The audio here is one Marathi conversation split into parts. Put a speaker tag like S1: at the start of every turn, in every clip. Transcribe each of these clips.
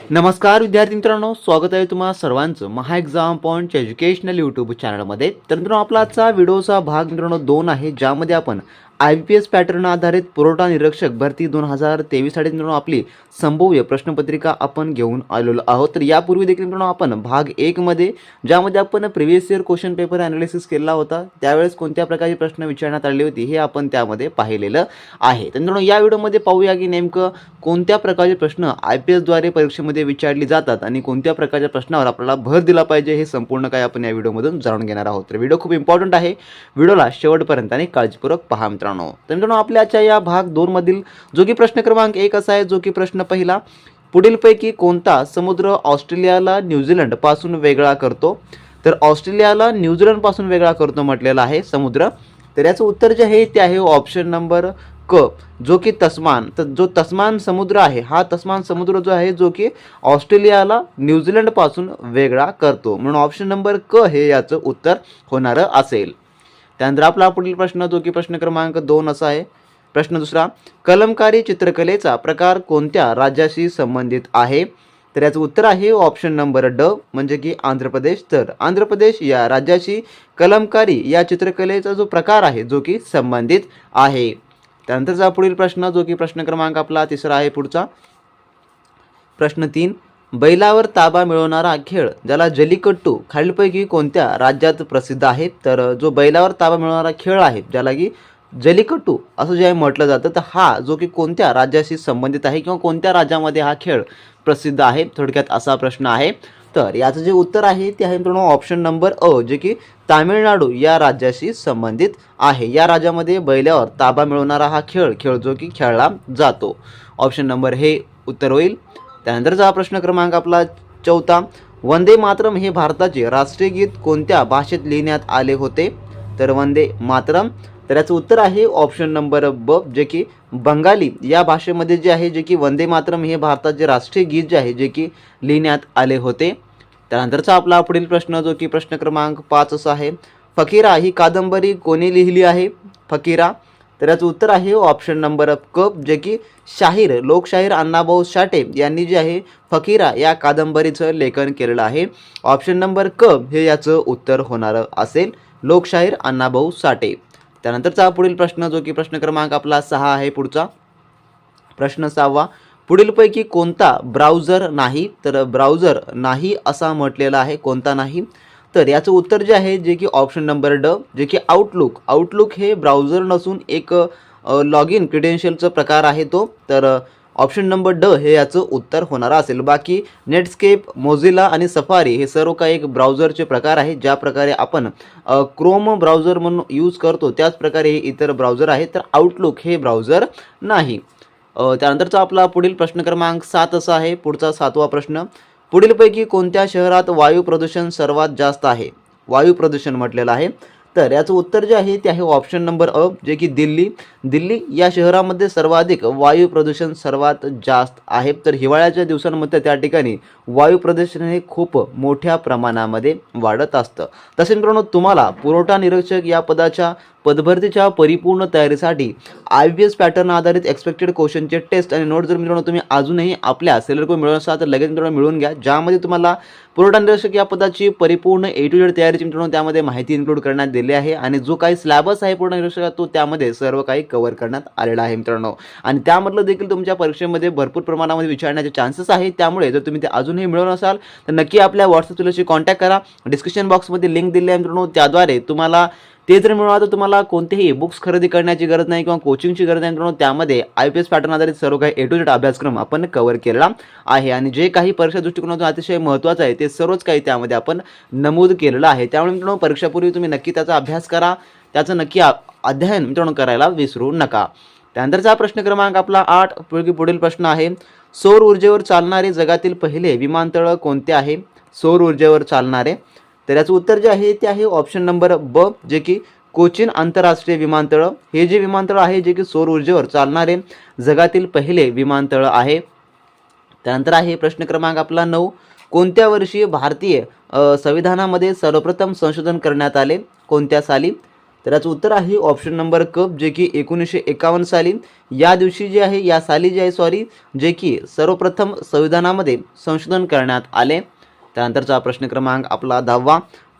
S1: नमस्कार विद्यार्थी मित्रांनो स्वागत आहे तुम्हा सर्वांचं महा एक्झाम पॉईंटच्या एज्युकेशनल यूट्यूब चॅनलमध्ये तर मित्रांनो आपला आजचा व्हिडिओचा भाग मित्रांनो दोन आहे ज्यामध्ये आपण आय पी एस पॅटर्न आधारित पुरवठा निरीक्षक भरती दोन हजार तेवीससाठी मित्रांनो आपली संभाव्य प्रश्नपत्रिका आपण घेऊन आलेलो आहोत. तर यापूर्वी देखील मित्रांनो आपण भाग एकमध्ये ज्यामध्ये आपण previous year question paper analysis केला होता त्यावेळेस कोणत्या प्रकारचे प्रश्न विचारण्यात आले होते हे आपण त्यामध्ये पाहिलेलं आहे. तर मित्रांनो या व्हिडिओमध्ये पाहूया की नेमकं कोणत्या प्रकारचे प्रश्न आय पी एसद्वारे परीक्षेमध्ये विचारली जातात आणि कोणत्या प्रकारच्या प्रश्नावर आपल्याला भर दिला पाहिजे हे संपूर्ण काय आपण या व्हिडिओमधून जाणून घेणार आहोत. तर व्हिडिओ खूप इम्पॉर्टंट आहे. व्हिडिओला शेवटपर्यंत आणि काळजीपूर्वक पहा मित्रांनो. तर मित्रांनो आपल्याच्या या भाग दोनमधील जो की प्रश्न क्रमांक एक असा आहे जो की प्रश्न पहिला पुढीलपैकी कोणता समुद्र ऑस्ट्रेलियाला न्यूझीलंडपासून वेगळा करतो? तर ऑस्ट्रेलियाला न्यूझीलंडपासून वेगळा करतो म्हटलेला आहे समुद्र. तर याचं उत्तर जे आहे ते आहे ऑप्शन नंबर क जो की तस्मान. तर जो तस्मान समुद्र आहे हा तस्मान समुद्र जो आहे जो की ऑस्ट्रेलियाला न्यूझीलंडपासून वेगळा करतो. म्हणून ऑप्शन नंबर क हे याचं उत्तर होणारं असेल. त्यानंतर आपला पुढील प्रश्न जो की प्रश्न क्रमांक दोन असा आहे. प्रश्न दुसरा कलमकारी चित्रकलेचा प्रकार कोणत्या राज्याशी संबंधित आहे? तर याचं उत्तर आहे ऑप्शन नंबर ड म्हणजे की आंध्र प्रदेश. तर आंध्र प्रदेश या राज्याशी कलमकारी या चित्रकलेचा जो प्रकार आहे जो की संबंधित आहे. त्यानंतरचा पुढील प्रश्न जो की प्रश्न क्रमांक आपला तिसरा आहे पुढचा. प्रश्न तीन बैलावर ताबा मिळवणारा खेळ ज्याला जल्लीकट्टू खालीलपैकी कोणत्या राज्यात प्रसिद्ध आहे तर जो बैलावर ताबा मिळवणारा खेळ आहे ज्याला की जलिकट्टू असं जे आहे म्हटलं जातं तर हा जो की कोणत्या राज्याशी संबंधित आहे किंवा कोणत्या राज्यामध्ये हा खेळ प्रसिद्ध आहे थोडक्यात असा प्रश्न आहे. तर याचं जे उत्तर आहे ते आहे मित्रांनो ऑप्शन नंबर अ जे की तामिळनाडू या राज्याशी संबंधित आहे. या राज्यामध्ये बैलावर ताबा मिळवणारा हा खेळ खेळ जो की खेळला जातो. ऑप्शन नंबर हे उत्तर होईल. त्यानंतरचा हा प्रश्न क्रमांक आपला चौथा. वंदे मातरम हे भारताचे राष्ट्रीय गीत कोणत्या भाषेत लिहिण्यात आले होते? तर वंदे मातरम. तर याचं उत्तर आहे ऑप्शन नंबर ब जे की बंगाली. या भाषेमध्ये जे आहे जे की वंदे मातरम हे भारताचे राष्ट्रीय गीत जे आहे जे की लिहिण्यात आले होते. त्यानंतरचा आपला पुढील प्रश्न जो की प्रश्न क्रमांक पाच असा आहे. फकीरा ही कादंबरी कोणी लिहिली आहे? फकीरा तर याचं उत्तर आहे ऑप्शन नंबर क जे की शाहीर लोकशाहीर अण्णाभाऊ साठे यांनी जे आहे फकीरा या कादंबरीचं लेखन केलेलं आहे. ऑप्शन नंबर क हे याचं उत्तर होणारं असेल लोकशाहीर अण्णाभाऊ साठे. त्यानंतरचा पुढील प्रश्न जो की प्रश्न क्रमांक आपला सहा आहे पुढचा. प्रश्न सहावा पुढीलपैकी कोणता ब्राउझर नाही? तर ब्राउझर नाही असा म्हटलेला आहे कोणता नाही? तर याचं उत्तर जे आहे जे की ऑप्शन नंबर ड जे की आउटलुक आउटलुक हे ब्राउझर नसून एक लॉग इन क्रिडेन्शियलचा प्रकार आहे तो. तर ऑप्शन नंबर ड हे याचं उत्तर होणार असेल. बाकी नेटस्केप मोझिला आणि सफारी हे सर्व काही एक ब्राउझरचे प्रकार आहे. ज्या प्रकारे आपण क्रोम ब्राउझर म्हणून यूज करतो त्याच प्रकारे हे इतर ब्राउझर आहे तर आउटलुक हे ब्राउझर नाही. त्यानंतरचा आपला पुढील प्रश्न क्रमांक सात असा आहे. पुढचा सातवा प्रश्न. पुढीलपैकी कोणत्या शहरात वायू प्रदूषण सर्वात जास्त आहे? वायू प्रदूषण म्हटलेलं आहे. तर याचं उत्तर जे आहे ते आहे ऑप्शन नंबर अ जे की दिल्ली. दिल्ली या शहरामध्ये सर्वाधिक वायू प्रदूषण सर्वात जास्त आहे. तर हिवाळ्याच्या दिवसांमध्ये त्या ठिकाणी वायू प्रदूषण हे खूप मोठ्या प्रमाणामध्ये वाढत असतं. तसे मित्रांनो तुम्हाला पुरवठा निरीक्षक या पदाच्या पदभरतीच्या परिपूर्ण तयारीसाठी आय बी एस पॅटर्न आधारित एक्सपेक्टेड क्वेश्चनचे टेस्ट आणि नोट जर मित्रांनो तुम्ही अजूनही आपल्या सेलर को मिळवून असाल तर लगेच मित्रांनो मिळवून घ्या. ज्यामध्ये तुम्हाला पुरवठा निरीक्षक या पदाची परिपूर्ण ए टू जेड तयारीची मित्रांनो त्यामध्ये माहिती इन्क्लूड करण्यात दिली आहे आणि जो काही स्लॅबस आहे पुरवठा निरीक्षक तो त्यामध्ये सर्व काही कव्हर करण्यात आलेला आहे मित्रांनो. आणि त्यामधलं देखील तुमच्या परीक्षेमध्ये भरपूर प्रमाणामध्ये विचारण्याचे चान्सेस आहेत. त्यामुळे जर तुम्ही ते अजूनही मिळवून असाल तर नक्की आपल्या व्हॉट्सअप तुलाशी कॉन्टॅक्ट करा. डिस्क्रिप्शन बॉक्समध्ये लिंक दिली आहे मित्रांनो. त्याद्वारे तुम्हाला ते जर मिळवलं तर तुम्हाला कोणतेही बुक्स खरेदी करण्याची गरज नाही किंवा कोचिंगची गरज नाही. मित्रांनो त्यामध्ये आय पी एस पॅटर्न आधारित सर्व काही ए टू जेड अभ्यासक्रम आपण कव्हर केलेला आहे. आणि जे काही परीक्षा दृष्टिकोनातून अतिशय महत्त्वाचं आहे ते सर्वच काही त्यामध्ये आपण नमूद केलेलं आहे. त्यामुळे मित्रांनो परीक्षापूर्वी तुम्ही नक्की त्याचा अभ्यास करा. त्याचं नक्की अध्ययन मित्रांनो करायला विसरू नका. त्यानंतरचा प्रश्न क्रमांक आपला आठ पुढील प्रश्न आहे. सौर ऊर्जेवर चालणारे जगातील पहिले विमानतळ कोणते आहे? सौर ऊर्जेवर चालणारे तर याचं उत्तर जे आहे ते आहे ऑप्शन नंबर ब जे की कोचीन आंतरराष्ट्रीय विमानतळ. हे जे विमानतळ आहे जे की सौर ऊर्जेवर चालणारे जगातील पहिले विमानतळ आहे. त्यानंतर आहे प्रश्न क्रमांक आपला नऊ. कोणत्या वर्षी भारतीय संविधानामध्ये सर्वप्रथम संशोधन करण्यात आले? कोणत्या साली? तर याचं उत्तर आहे ऑप्शन नंबर क जे की एकोणीसशे एकावन्न साली. या दिवशी जे आहे या साली जे आहे सॉरी जे की सर्वप्रथम संविधानामध्ये संशोधन करण्यात आले. त्यानंतरचा प्रश्न क्रमांक आपला दहावा.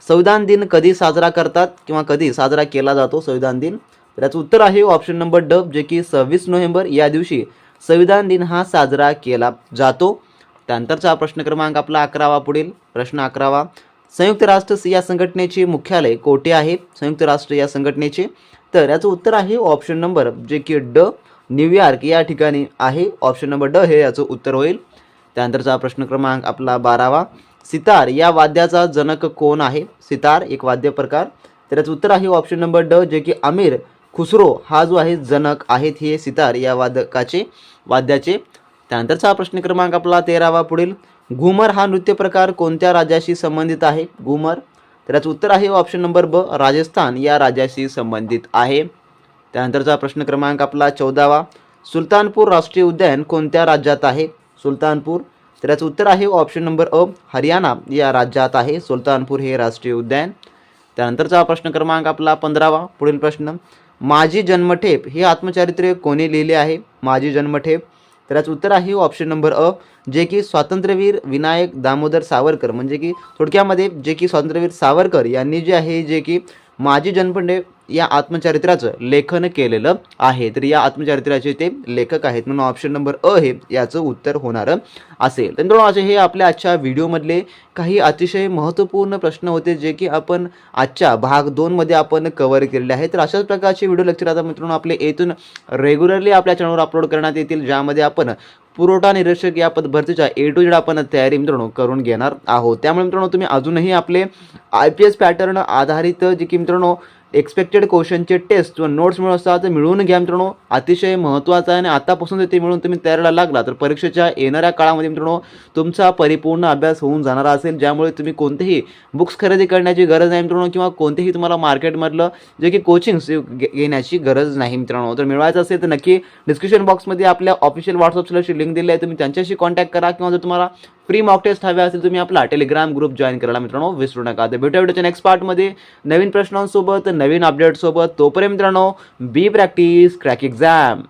S1: संविधान दिन कधी साजरा करतात किंवा कधी साजरा केला जातो? संविधान दिन. तर याचं उत्तर आहे ऑप्शन नंबर ड जे की सव्वीस नोव्हेंबर या दिवशी संविधान दिन हा साजरा केला जातो. त्यानंतरचा प्रश्न क्रमांक आपला अकरावा पुढील. प्रश्न अकरावा. संयुक्त राष्ट्र या संघटनेचे मुख्यालय कोठे आहे? संयुक्त राष्ट्र या संघटनेचे. तर याचं उत्तर आहे ऑप्शन नंबर जे की ड न्यूयॉर्क या ठिकाणी आहे. ऑप्शन नंबर ड हे याचं उत्तर होईल. त्यानंतरचा प्रश्न क्रमांक आपला बारावा. सितार या वाद्याचा जनक कोण आहे? सितार एक वाद्य प्रकार त्याचं उत्तर आहे ऑप्शन नंबर ड जे की आमिर खुसरो हा जो आहे जनक आहेत हे सितार या वादकाचे वाद्याचे. त्यानंतरचा प्रश्न क्रमांक आपला तेरावा पुढील. घुमर हा नृत्य प्रकार कोणत्या राज्याशी संबंधित आहे? घुमर. त्याचं उत्तर आहे ऑप्शन नंबर ब राजस्थान या राज्याशी संबंधित आहे. त्यानंतरचा प्रश्न क्रमांक आपला चौदावा. सुलतानपूर राष्ट्रीय उद्यान कोणत्या राज्यात आहे? सुलतानपूर. तर याचं उत्तर आहे ऑप्शन नंबर अ हरियाणा. या राज्यात आहे सुलतानपूर हे राष्ट्रीय उद्यान. त्यानंतरचा प्रश्न क्रमांक आपला पंधरावा पुढील प्रश्न. माझी जन्मठेप हे आत्मचरित्र कोणी लिहिले आहे? माझी जन्मठेप. तर याचं उत्तर आहे ऑप्शन नंबर अ जे की स्वातंत्र्यवीर विनायक दामोदर सावरकर. म्हणजे की थोडक्यामध्ये जे की स्वातंत्र्यवीर सावरकर यांनी जे आहे जे की माझी जन्मठेप या आत्मचरित्राचं लेखन केलेलं आहे. तर या आत्मचरित्राचे ते लेखक आहेत. म्हणून ऑप्शन नंबर अ हे याचं उत्तर होणारं असेल. तर मित्रांनो असे हे आपल्या आजच्या व्हिडिओमधले काही अतिशय महत्त्वपूर्ण प्रश्न होते जे की आपण आजच्या भाग दोनमध्ये आपण कव्हर केलेले आहेत. तर अशाच प्रकारचे व्हिडिओ लेक्चर आता मित्रांनो आपले येथून रेग्युलरली आपल्या चॅनलवर अपलोड करण्यात येतील ज्यामध्ये आपण पुरवठा निरीक्षक या पद भरतीच्या ए टू जेड आपण तयारी मित्रांनो करून घेणार आहोत. त्यामुळे मित्रांनो तुम्ही अजूनही आपले आय पी एस पॅटर्न आधारित जे की मित्रांनो एक्सपेक्टेड क्वेश्चनचे टेस्ट किंवा नोट्स मिळून असतात ते मिळवून घ्या मित्रांनो. अतिशय महत्त्वाचं आहे आणि आतापासून ते मिळून तुम्ही तयारीला लागला तर परीक्षेच्या येणाऱ्या काळामध्ये मित्रांनो तुमचा परिपूर्ण अभ्यास होऊन जाणारा असेल. ज्यामुळे तुम्ही कोणतेही बुक्स खरेदी करण्याची गरज नाही मित्रांनो किंवा कोणतेही तुम्हाला मार्केटमधलं जे की कोचिंग्स घेण्याची गरज नाही मित्रांनो. तर मिळवायचं असेल तर नक्की डिस्क्रिप्शन बॉक्समध्ये आपल्या ऑफिशियल व्हॉट्सअपची लिंक दिली आहे. तुम्ही त्यांच्याशी कॉन्टॅक्ट करा किंवा जर तुम्हाला फ्री मॉक टेस्ट हवे असेल तुम्ही आपला टेलिग्राम ग्रुप जॉईन करायला मित्रांनो विसरू नका. तर भेटूया व्हिडिओच्या नेक्स्ट पार्टमध्ये नवीन प्रश्नांसोबत नवीन अपडेटसोबत तोपर्यंत मित्रांनो बी प्रॅक्टिस क्रॅक एक्झाम